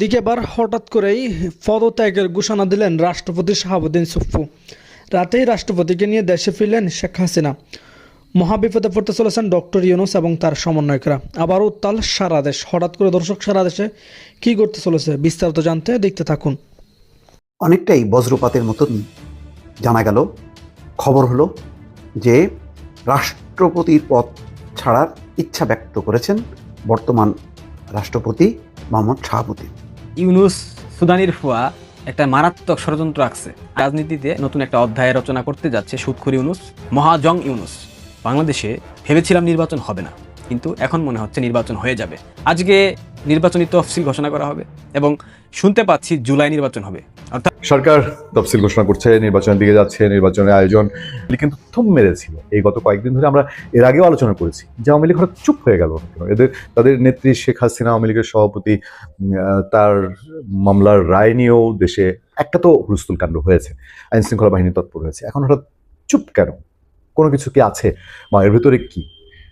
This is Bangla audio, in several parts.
এদিকে এবার হঠাৎ করেই পদত্যাগের ঘোষণা দিলেন রাষ্ট্রপতি শাহাবুদ্দিন সুফু রাতেই রাষ্ট্রপতিকে নিয়ে দেশে ফিরলেন শেখ হাসিনা। মহাবিপদে পড়তে চলেছেন ডক্টর ইউনুস এবং তার সমন্বয়করা। আবার উত্তাল সারা দেশ। হঠাৎ করে দর্শক, সারা দেশে কী করতে চলেছে বিস্তারিত জানতে দেখতে থাকুন। অনেকটাই বজ্রপাতের মতন জানা গেল। খবর হলো যে রাষ্ট্রপতির পদ ছাড়ার ইচ্ছা ব্যক্ত করেছেন বর্তমান রাষ্ট্রপতি মোহাম্মদ শাহাবুদ্দিন। ইউনুস সুদানির ফুয়া একটা মারাত্মক ষড়যন্ত্র আঁকছে। রাজনীতিতে নতুন একটা অধ্যায় রচনা করতে যাচ্ছে সুৎখুর ইউনুস, মহাজং ইউনুস। বাংলাদেশে ভেবেছিলাম নির্বাচন হবে না, কিন্তু এখন মনে হচ্ছে নির্বাচন হয়ে যাবে। আজকে নির্বাচনী তফসিল ঘোষণা করা হবে এবং শুনতে পাচ্ছি জুলাই নির্বাচন হবে। অর্থাৎ সরকার তফসিল ঘোষণা করছে, নির্বাচনের দিকে যাচ্ছে, নির্বাচনের আয়োজন। কিন্তু থম মেরেছিল। এই গত কয়েকদিন ধরে আমরা এর আগেও আলোচনা করেছি যে আওয়ামী লীগ হঠাৎ চুপ হয়ে গেল। এদের, তাদের নেত্রী শেখ হাসিনা আওয়ামী লীগের সভাপতি তার মামলার রায় নিয়েও দেশে একটা তো হুলস্থুল কাণ্ড হয়েছে। আইনশৃঙ্খলা বাহিনী তৎপর হয়েছে। এখন হঠাৎ চুপ কেন? কোনো কিছু কি আছে? বা এর ভিতরে কি?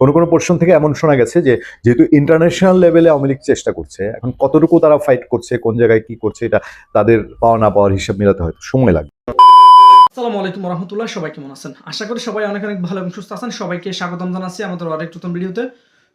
কোনো কোনো পোর্শন থেকে এমন শোনা গেছে যে যেহেতু ইন্টারন্যাশনাল লেভেলে আওয়ামী লীগ চেষ্টা করছে, এখন কতটুকু তারা ফাইট করছে, কোন জায়গায় কি করছে, এটা তাদের পাওয়া না পাওয়ার হিসাব মিলাতে হয়তো সময় লাগবে। আলাইকুম রহমতুল্লাহ সবাই কেমন আছেন? আশা করি সবাই অনেক অনেক ভালো এবং সুস্থ আছেন। সবাইকে স্বাগতম জানাচ্ছি আমাদের আরেক নতুন ভিডিওতে।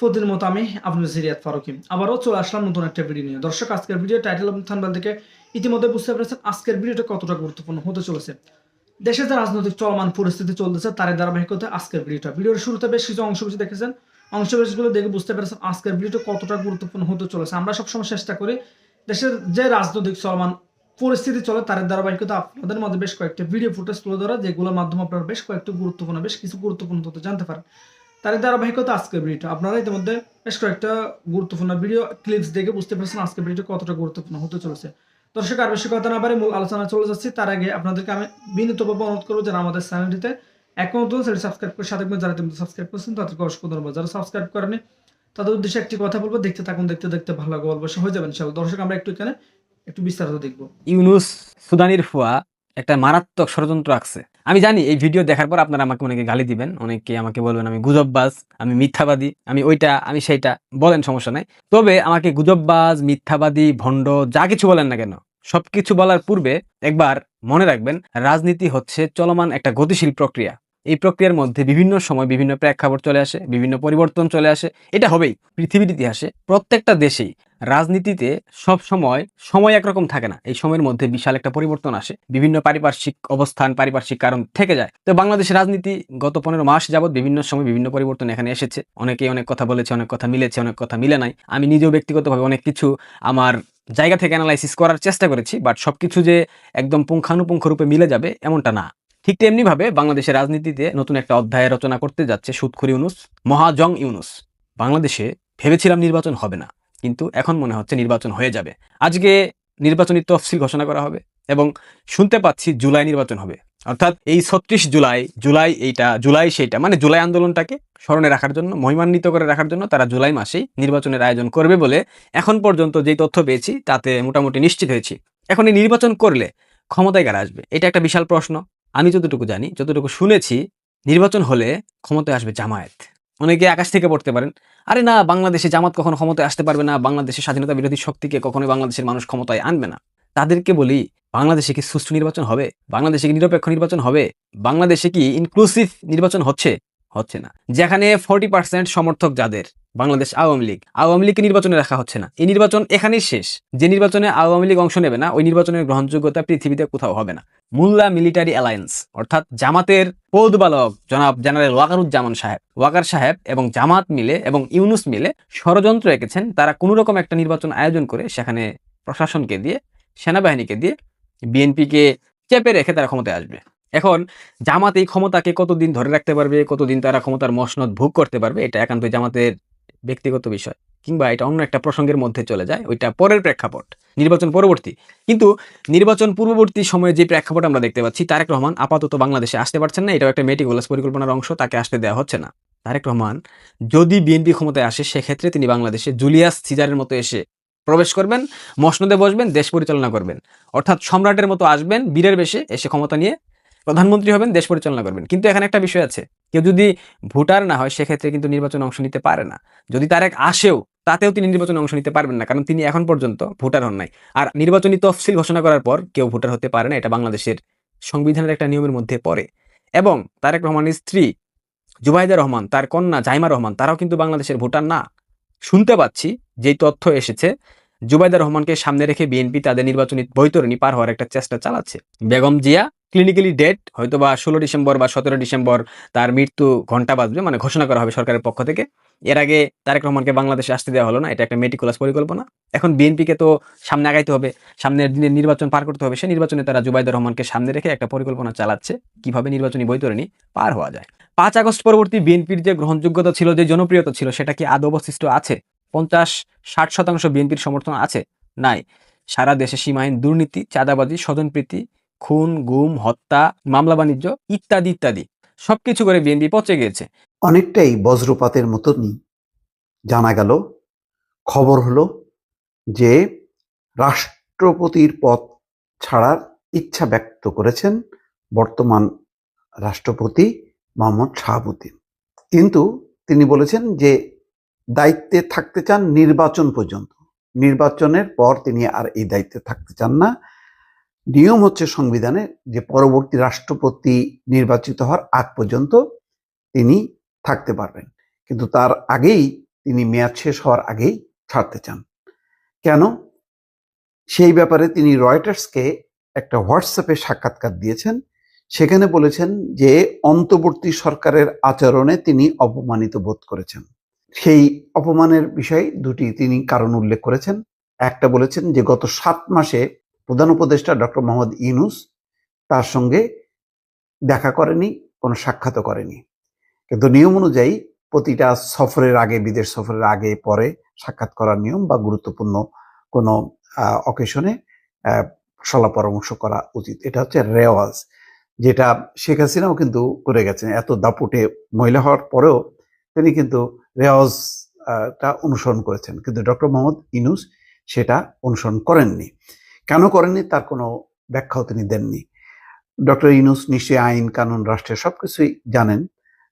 প্রতিদিন মতো আমি আপনার সিরিয়াত ফারুকি। আবারও চলে আসলাম নতুন একটা ভিডিও নিয়ে। দর্শক, আজকের ভিডিও টাইটেল এবং থেকে ইতিমধ্যে বুঝতে পেরেছেন আজকের ভিডিওটা কতটা গুরুত্বপূর্ণ হতে চলেছে। দেশে যে রাজনৈতিক চলমান পরিস্থিতি চলতেছে তার ধারাবাহিকতা আজকের ভিডিওটা। ভিডিওর শুরুতে বেশ কিছু অংশ বেশি দেখেছেন। অংশ বেশগুলো দেখে বুঝতে পেরেছেন আজকের ভিডিওটা কতটা গুরুত্বপূর্ণ হতে চলেছে। আমরা সবসময় চেষ্টা করি দেশের যে রাজনৈতিক চলমান পরিস্থিতি চলে তার ধারাবাহিকতা আপনাদের মধ্যে বেশ কয়েকটা ভিডিও ফুটেজ তুলে ধরা, যেগুলোর মাধ্যমে আপনারা বেশ কয়েকটা গুরুত্বপূর্ণ, বেশ কিছু গুরুত্বপূর্ণ তথ্য জানতে পারেন। তার ধারাবাহিকতা আজকের ভিডিওটা। আপনারা ইতিমধ্যে বেশ কয়েকটা গুরুত্বপূর্ণ ভিডিও ক্লিপস দেখে বুঝতে পেরেছেন আজকের ভিডিওটা কতটা গুরুত্বপূর্ণ হতে চলেছে। দর্শক, আর বেশি কথা না পারে মূল আলোচনা চলে যাচ্ছি। তার আগে আপনাদেরকে আমি বিনীতভাবে অনুরোধ করব যারা আমাদের চ্যানেলটিতে এখন নতুন সেটি সাবস্ক্রাইব করে সাথে যারা তুমি সাবস্ক্রাইব করছেন তাদেরকে অসংখ্য ধন্যবাদ। যারা সাবস্ক্রাইব করেনি তাদের উদ্দেশ্যে একটি কথা বলব, দেখতে থাকুন, দেখতে দেখতে ভালো লাগবে অবশ্যই হয়ে যাবেন ইনশাআল্লাহ। দর্শক, আমরা একটু এখানে একটু বিস্তারিত দেখব। ইউনুস সুদানির ফুয়া একটা মারাত্মক ষড়যন্ত্র আঁকছে। আমি জানি এই ভিডিও দেখার পর আপনারা আমাকে অনেকে গালি দিবেন, অনেকে আমাকে বলবেন, আমি গুজববাজ, আমি মিথ্যাবাদী, আমি ওইটা, আমি সেইটা। বলেন, সমস্যা নাই। তবে আমাকে গুজববাজ, মিথ্যাবাদী, ভণ্ড, যা কিছু বলেন না কেন সবকিছু বলার পূর্বে একবার মনে রাখবেন, রাজনীতি হচ্ছে চলমান একটা গতিশীল প্রক্রিয়া। এই প্রক্রিয়ার মধ্যে বিভিন্ন সময় বিভিন্ন প্রেক্ষাপট চলে আসে, বিভিন্ন পরিবর্তন চলে আসে। এটা হবেই, পৃথিবীর ইতিহাসে প্রত্যেকটা দেশেই রাজনীতিতে সব সময় সময় একরকম থাকে না। এই সময়ের মধ্যে বিশাল একটা পরিবর্তন আসে, বিভিন্ন পারিপার্শ্বিক অবস্থান, পারিপার্শ্বিক কারণ থেকে যায়। তো বাংলাদেশের রাজনীতি গত পনেরো মাস যাবত বিভিন্ন সময় বিভিন্ন পরিবর্তন এখানে এসেছে। অনেকেই অনেক কথা বলেছে, অনেক কথা মিলেছে, অনেক কথা মিলে নাই। আমি নিজেও ব্যক্তিগতভাবে অনেক কিছু আমার জায়গা থেকে অ্যানালাইসিস করার চেষ্টা করেছি বাট সব কিছু যে একদম পুঙ্খানুপুঙ্খ রূপে মিলে যাবে এমনটা না। ঠিক তেমনিভাবে বাংলাদেশের রাজনীতিতে নতুন একটা অধ্যায় রচনা করতে যাচ্ছে সুৎখুর ইউনুস, মহাজং ইউনুস। বাংলাদেশে ভেবেছিলাম নির্বাচন হবে না, কিন্তু এখন মনে হচ্ছে নির্বাচন হয়ে যাবে। আজকে নির্বাচনী তফসিল ঘোষণা করা হবে এবং শুনতে পাচ্ছি জুলাই নির্বাচন হবে। অর্থাৎ এই ছত্রিশ জুলাই জুলাই এইটা, জুলাই সেইটা মানে জুলাই আন্দোলনটাকে স্মরণে রাখার জন্য, মহিমান্বিত করে রাখার জন্য তারা জুলাই মাসেই নির্বাচনের আয়োজন করবে বলে এখন পর্যন্ত যেই তথ্য পেয়েছি তাতে মোটামুটি নিশ্চিত হয়েছি। এখন এই নির্বাচন করলে ক্ষমতায় কারা আসবে? এটা একটা বিশাল প্রশ্ন। আমি যতটুকু জানি, যতটুকু শুনেছি, নির্বাচন হলে ক্ষমতায় আসবে জামায়াত। অনেকে আকাশ থেকে পড়তে পারেন, আরে না, বাংলাদেশে জামাত কখনো ক্ষমতায় আসতে পারবে না, বাংলাদেশের স্বাধীনতা বিরোধী শক্তিকে কখনোই বাংলাদেশের মানুষ ক্ষমতায় আনবে না। তাদেরকে বলি, বাংলাদেশে কি সুষ্ঠু নির্বাচন হবে? বাংলাদেশে কি নিরপেক্ষ নির্বাচন হবে? বাংলাদেশে কি ইনক্লুসিভ নির্বাচন হচ্ছে? হচ্ছে না। যেখানে ফর্টি পার্সেন্ট সমর্থক যাদের? বাংলাদেশ আওয়ামী লীগ। আওয়ামী লীগকে নির্বাচনে রাখা হচ্ছে না। এই নির্বাচন এখানেই শেষ। যে নির্বাচনে আওয়ামী লীগ অংশ নেবে না, ওই নির্বাচনের গ্রহণযোগ্যতা পৃথিবীতে কোথাও হবে না। মুল্লা মিলিটারি অ্যালায়েন্স, অর্থাৎ জামাতের পৌদবালক জনাব জেনারেল ওয়াকারুজ্জামান সাহেব, ওয়াকার সাহেব এবং জামাত মিলে এবং ইউনুস মিলে ষড়যন্ত্র এঁকেছেন। তারা কোনো রকম একটা নির্বাচন আয়োজন করে সেখানে প্রশাসনকে দিয়ে সেনাবাহিনীকে দিয়ে বিএনপিকে চেপে রেখে তারা ক্ষমতায় আসবে। এখন জামাত এই ক্ষমতাকে কতদিন ধরে রাখতে পারবে, কতদিন তারা ক্ষমতার মসনদ ভোগ করতে পারবে, এটা একান্ত জামাতের ব্যক্তিগত বিষয়। কিংবা এটা অন্য একটা প্রসঙ্গের মধ্যে চলে যায়, ওইটা পরের প্রেক্ষাপট, নির্বাচন পরবর্তী। কিন্তু নির্বাচন পূর্ববর্তী সময়ে যে প্রেক্ষাপট আমরা দেখতে পাচ্ছি, তারেক রহমান আপাতত বাংলাদেশে আসতে পারছেন না, এটাও একটা মেটিকুলাস পরিকল্পনার অংশ, তাকে আসতে দেওয়া হচ্ছে না। তারেক রহমান যদি বিএনপি ক্ষমতায় আসে, সেক্ষেত্রে তিনি বাংলাদেশে জুলিয়াস সিজারের মতো এসে প্রবেশ করবেন, মসনদে বসবেন, দেশ পরিচালনা করবেন। অর্থাৎ সম্রাটের মতো আসবেন, বীরের বেশে এসে ক্ষমতা নিয়ে প্রধানমন্ত্রী হবেন, দেশ পরিচালনা করবেন। কিন্তু এখানে একটা বিষয় আছে, কেউ যদি ভোটার না হয়, সেক্ষেত্রে কিন্তু নির্বাচনে অংশ নিতে পারে না। যদি তারেক আসেও, তাতেও তিনি নির্বাচনে অংশ নিতে পারবেন না, কারণ তিনি এখন পর্যন্ত ভোটার হন নাই। আর নির্বাচনী তফসিল ঘোষণা করার পর কেউ ভোটার হতে পারে না, এটা বাংলাদেশের সংবিধানের একটা নিয়মের মধ্যে পড়ে। এবং তারেক রহমানের স্ত্রী জুবাইদা রহমান, তার কন্যা জাইমা রহমান, তারাও কিন্তু বাংলাদেশের ভোটার না। শুনতে পাচ্ছি যেই তথ্য এসেছে, জুবাইদা রহমানকে সামনে রেখে বিএনপি তাদের নির্বাচনী বৈতরণী পার হওয়ার একটা চেষ্টা চালাচ্ছে। বেগম জিয়া ক্লিনিক্যালি ডেট হয়তো বা ষোলো ডিসেম্বর বা সতেরো ডিসেম্বর তার মৃত্যু ঘণ্টা বাজবে মানে ঘোষণা করা হবে সরকারের পক্ষ থেকে। এর আগে তারেক রহমানকে বাংলাদেশে আসতে দেওয়া হলো না, এটা একটা মেটিকুলাস পরিকল্পনা। এখন বিএনপিকে তো সামনে আগাইতে হবে, সামনের দিনে নির্বাচন পার করতে হবে, সে নির্বাচনে তারা জুবাইদা রহমানকে সামনে রেখে একটা পরিকল্পনা চালাচ্ছে, কীভাবে নির্বাচনী বৈতরণী পার হওয়া যায়। পাঁচ আগস্ট পরবর্তী বিএনপির যে গ্রহণযোগ্যতা ছিল, যে জনপ্রিয়তা ছিল, সেটা কি আদৌ অবশিষ্ট আছে? পঞ্চাশ ষাট শতাংশ বিএনপির সমর্থন আছে? নাই। সারা দেশে সীমাহীন দুর্নীতি, চাঁদাবাজি, স্বজনপ্রীতি, খুন, গুম, হত্যা, মামলা বাণিজ্য, ইত্যাদি ইত্যাদি। সবকিছু করে বিএনপি পচে গিয়েছে। অনেকটাই বজ্রপাতের মতনই জানা গেল। খবর হলো যে রাষ্ট্রপতির পদ ছাড়ার ইচ্ছা ব্যক্ত করেছেন বর্তমান রাষ্ট্রপতি মোহাম্মদ শাহাবুদ্দিন। কিন্তু তিনি বলেছেন যে দায়িত্বে থাকতে চান নির্বাচন পর্যন্ত। নির্বাচনের পর তিনি আর এই দায়িত্বে থাকতে চান না। নিয়ম হচ্ছে সংবিধানে যে পরবর্তী রাষ্ট্রপতি নির্বাচিত হওয়ার আগ পর্যন্ত তিনি থাকতে পারবেন। কিন্তু তার আগেই তিনি মেয়াদ শেষ হওয়ার আগেই ছাড়তে চান। কেন? সেই ব্যাপারে তিনি রয়টার্সকে একটা হোয়াটসঅ্যাপে সাক্ষাৎকার দিয়েছেন। সেখানে বলেছেন যে, অন্তর্বর্তী সরকারের আচরণে তিনি অপমানিত বোধ করেছেন। সেই অপমানের বিষয়ে দুটি তিনি কারণ উল্লেখ করেছেন। একটা বলেছেন যে, গত সাত মাসে প্রধান উপদেষ্টা ডক্টর মোহাম্মদ ইউনুস তার সঙ্গে দেখা করেনি, কোনো সাক্ষাৎও করেনি। কিন্তু নিয়ম অনুযায়ী প্রতিটা সফরের আগে, বিদেশ সফরের আগে, পরে সাক্ষাৎ করার নিয়ম বা গুরুত্বপূর্ণ কোনো অকেশনে সলা পরামর্শ করা উচিত। এটা হচ্ছে রেওয়াজ, যেটা শেখ হাসিনাও কিন্তু করে গেছেন। এত দাপুটে মহিলা হওয়ার পরেও তিনি কিন্তু রেওয়াজটা অনুসরণ করেছেন। কিন্তু ডক্টর মোহাম্মদ ইনুস সেটা অনুসরণ করেননি। কেন করেননি? তার কোনো ব্যাখ্যাও তিনি দেননি। ডক্টর ইনুস নিশ্চয়ই আইন, কানুন, রাষ্ট্রের সবকিছুই জানেন।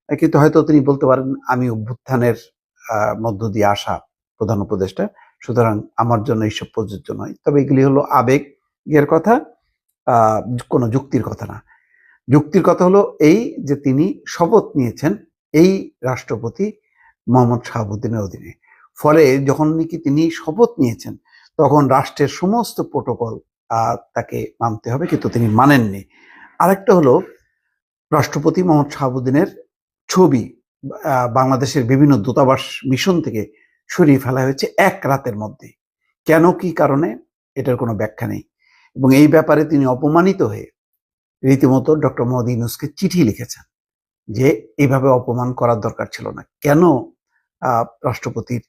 কিন্তু হয়তো তিনি বলতে পারেন, আমি অভ্যুত্থানের মধ্য দিয়ে আসা প্রধান উপদেষ্টা, সুতরাং আমার জন্য এইসব প্রযোজ্য নয়। তবে এগুলি হলো আবেগের কথা কোনো যুক্তির কথা না। যুক্তির কথা হলো এই যে তিনি শপথ নিয়েছেন এই রাষ্ট্রপতি মোহাম্মদ শাহাবুদ্দিনের অধীনে। ফলে যখন নাকি তিনি শপথ নিয়েছেন, তখন রাষ্ট্রের সমস্ত প্রোটোকল তাকে মানতে হবে, কিন্তু তিনি মানেননি। আরেকটা হলো রাষ্ট্রপতি মোহাম্মদ শাহাবুদ্দিনের ছবি বাংলাদেশের বিভিন্ন দূতাবাস মিশন থেকে সরিয়ে ফেলা হয়েছে এক রাতের মধ্যে। কেন, কি কারণে, এটার কোনো ব্যাখ্যা নেই। এবং এই ব্যাপারে তিনি অপমানিত হয়ে রীতিমতো ডক্টর মোহাম্মদ ইউনুসকে চিঠি লিখেছেন যে এইভাবে অপমান করার দরকার ছিল না। কেন রাষ্ট্রপতির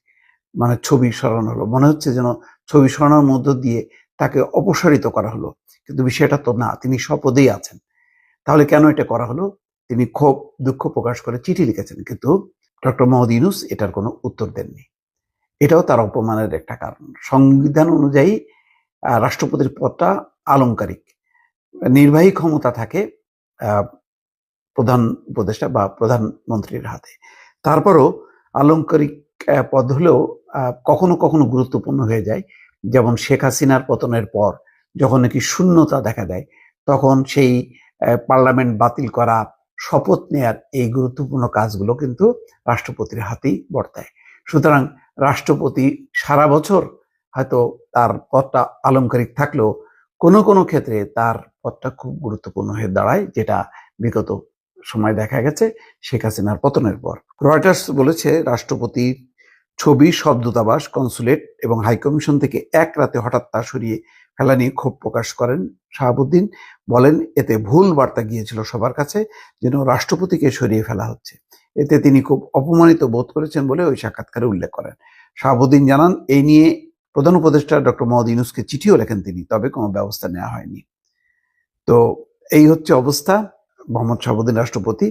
মানে ছবি সরানো হলো? মনে হচ্ছে যেন ছবি সরানোর মধ্য দিয়ে তাকে অপসারিত করা হলো। কিন্তু বিষয়টা তো না, তিনি শপথেই আছেন। তাহলে কেন এটা করা হলো? তিনি ক্ষোভ, দুঃখ প্রকাশ করে চিঠি লিখেছেন, কিন্তু ডক্টর মোহাম্মদ ইউনুস এটার কোনো উত্তর দেননি। এটাও তার অপমানের একটা কারণ। সংবিধান অনুযায়ী রাষ্ট্রপতির পদটা আলংকারিক। নির্বাহী ক্ষমতা থাকে প্রধান উপদেষ্টা বা প্রধানমন্ত্রীর হাতে। তারপরও আলংকারিক পদ হলেও কখনো কখনো গুরুত্বপূর্ণ হয়ে যায়। যেমন শেখ হাসিনার পতনের পর, যখন নাকি শূন্যতা দেখা দেয়, তখন সেই পার্লামেন্ট বাতিল করা শপথ নেয়ার এই গুরুত্বপূর্ণ কাজগুলো কিন্তু রাষ্ট্রপতির হাতেই বর্তায়। সুতরাং রাষ্ট্রপতি সারা বছর হয়তো তার পদটা আলংকারিক থাকলেও কোনো কোনো ক্ষেত্রে তার পদটা খুব গুরুত্বপূর্ণ হয়ে দাঁড়ায়, যেটা বিগত সময় দেখা গেছে শেখ হাসিনার পতনের পর। রয়টার্স বলেছে, রাষ্ট্রপতির ছবি সব দূতাবাস কনসুলেট এবং হাইকমিশন থেকে এক রাতে হঠাৎ তা সরিয়ে ফেলা নিয়ে ক্ষোভ প্রকাশ করেন শাহাবুদ্দিন বলেন, এতে ভুল বার্তা গিয়েছিল সবার কাছে যেন রাষ্ট্রপতিকে সরিয়ে ফেলা হচ্ছে। এতে তিনি খুব অপমানিত বোধ করেছেন বলে ওই সাক্ষাৎকারে উল্লেখ করেন। শাহাবুদ্দিন জানান এই নিয়ে প্রধান উপদেষ্টা ডক্টর মোহাম্মদ ইউনুসকে চিঠিও লেখেন তিনি, তবে কোনো ব্যবস্থা নেওয়া হয়নি। তো এই হচ্ছে অবস্থা। মোহাম্মদ শাহাবুদ্দিন রাষ্ট্রপতি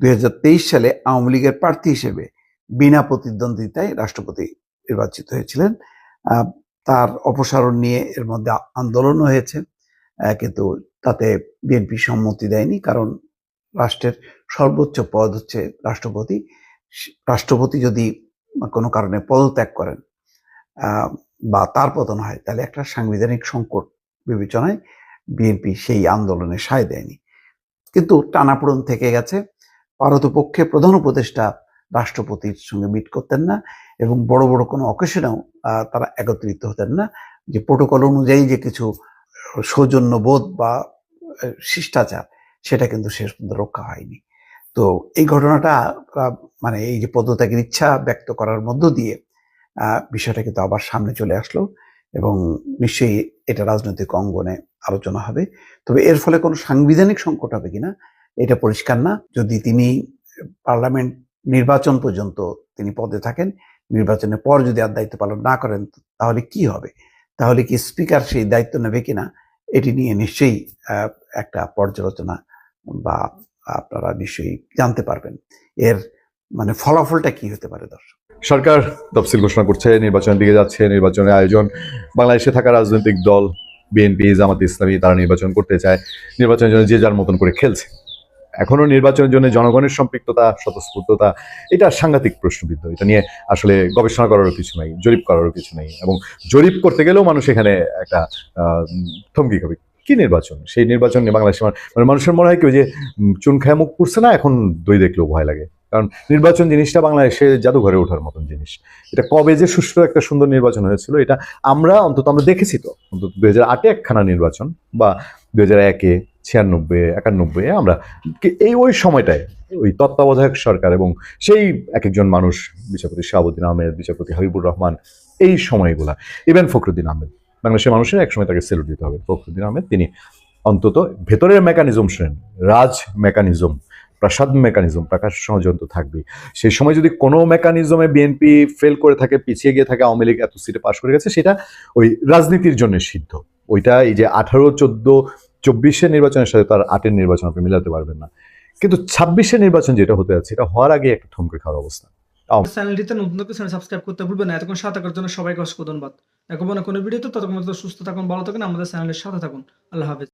দুই হাজার তেইশ সালে আওয়ামী লীগের প্রার্থী হিসেবে বিনা প্রতিদ্বন্দ্বিতায় রাষ্ট্রপতি নির্বাচিত হয়েছিলেন। তার অপসারণ নিয়ে এর মধ্যে আন্দোলন হয়েছে। কিন্তু তাতে বিএনপি সম্মতি দেয়নি, কারণ রাষ্ট্রের সর্বোচ্চ পদ হচ্ছে রাষ্ট্রপতি। রাষ্ট্রপতি যদি কোনো কারণে পদত্যাগ করেন বা তার পতন হয়, তাহলে একটা সাংবিধানিক সংকট বিবেচনায় বিএনপি সেই আন্দোলনে সায় দেয়নি। কিন্তু টানাপোড়ন থেকে গেছে পারতপক্ষে প্রধান উপদেষ্টা রাষ্ট্রপতির সঙ্গে মিট করতেন না এবং বড় বড় কোনো অকেশনেও তারা একত্রিত হতেন না। যে প্রোটোকল অনুযায়ী যে কিছু সৌজন্যবোধ বা শিষ্টাচার, সেটা কিন্তু শেষ পর্যন্ত রক্ষা হয়নি। তো এই ঘটনাটা মানে এই যে পদত্যাগের ইচ্ছা ব্যক্ত করার মধ্য দিয়ে বিষয়টা কিন্তু আবার সামনে চলে আসলো এবং নিশ্চয়ই এটা রাজনৈতিক অঙ্গনে আলোচনা হবে। তবে এর ফলে কোনো সাংবিধানিক সংকট হবে কিনা, এটা পরিষ্কার না। যদি তিনি পার্লামেন্ট নির্বাচন পর্যন্ত তিনি পদে থাকেন, নির্বাচনের পর যদি আর দায়িত্ব পালন না করেন, তাহলে কি হবে? তাহলে কি স্পিকার সেই দায়িত্ব নেবে কিনা? এটি নিয়ে নিশ্চয়ই একটা পর্যালোচনা বা আপনারা নিশ্চয়ই জানতে পারবেন। এর মানে ফলাফলটা কি হতে পারে, দর্শক? সরকার তফসিল ঘোষণা করছে, নির্বাচনের দিকে যাচ্ছে, নির্বাচনের আয়োজন। বাংলাদেশে থাকা রাজনৈতিক দল, বিএনপি, জামাত ইসলামী, তারা নির্বাচন করতে চায়। নির্বাচনের জন্য যে যার মতন করে খেলছে। এখনও নির্বাচনের জন্য জনগণের সম্পৃক্ততা, স্বতঃস্ফূর্ততা, এটা সাংঘাতিক প্রশ্নবিদ্ধ। এটা নিয়ে আসলে গবেষণা করারও কিছু নাই, জরিপ করারও কিছু নেই এবং জরিপ করতে গেলেও মানুষ এখানে একটা থমকি খাবে। কি নির্বাচন? সেই নির্বাচন নিয়ে বাংলাদেশে মান- মানে মানুষের মনে হয় কি ওই যে চুন খায় মুখ পুড়ছে না, এখন দই দেখলেও ভয় লাগে। কারণ নির্বাচন জিনিসটা বাংলাদেশে জাদুঘরে ওঠার মতন জিনিস। এটা কবে যে সুষ্ঠু একটা সুন্দর নির্বাচন হয়েছিল, এটা আমরা অন্তত, আমরা দেখেছি তো। অন্তত দু হাজার আটে একখানা নির্বাচন বা দু হাজার একে ছিয়ানব্বই, একানব্বই আমরা এই ওই সময়টায় ওই তত্ত্বাবধায়ক সরকার এবং সেই এক একজন মানুষ, বিচারপতি শাহাবুদ্দিন আহমেদ, বিচারপতি হাবিবুর রহমান, এই সময়গুলা। ইভেন ফখরুদ্দিন আহমেদ, বাংলাদেশের মানুষের একসময় তাকে সেলুট দিতে হবে। ফখরুদ্দিন আহমেদ, তিনি অন্তত ভেতরের মেকানিজম শোনেন রাজ মেকানিজম প্রাসাদ মেকানিজম প্রকাশ ষড়যন্ত্র থাকবে সেই সময় যদি কোনো মেকানিজমে বিএনপি ফেল করে থাকে, পিছিয়ে গিয়ে থাকে, আওয়ামী লীগ এত সিটে পাশ করে গেছে, সেটা ওই রাজনীতির জন্য সিদ্ধ। ওইটা এই যে আঠারো, চোদ্দ চব্বিশের নির্বাচনের সাথে তার আটের নির্বাচন আপনি মিলাতে পারবেন না। কিন্তু ছাব্বিশের নির্বাচন যেটা হতে যাচ্ছে, এটা হওয়ার আগে একটা থমকে খাওয়ার অবস্থা। চ্যানেলটিতে নতুন কিছু সাবস্ক্রাইব করতে ভুলবেন না। এতক্ষণ সাথে থাকার জন্য সবাইকে অসংখ্য ধন্যবাদ। দেখো না কোনো ভিডিওতে ততক্ষণ সুস্থ থাকুন, ভালো থাকুন, আমাদের চ্যানেলের সাথে থাকুন। আল্লাহ হাফেজ।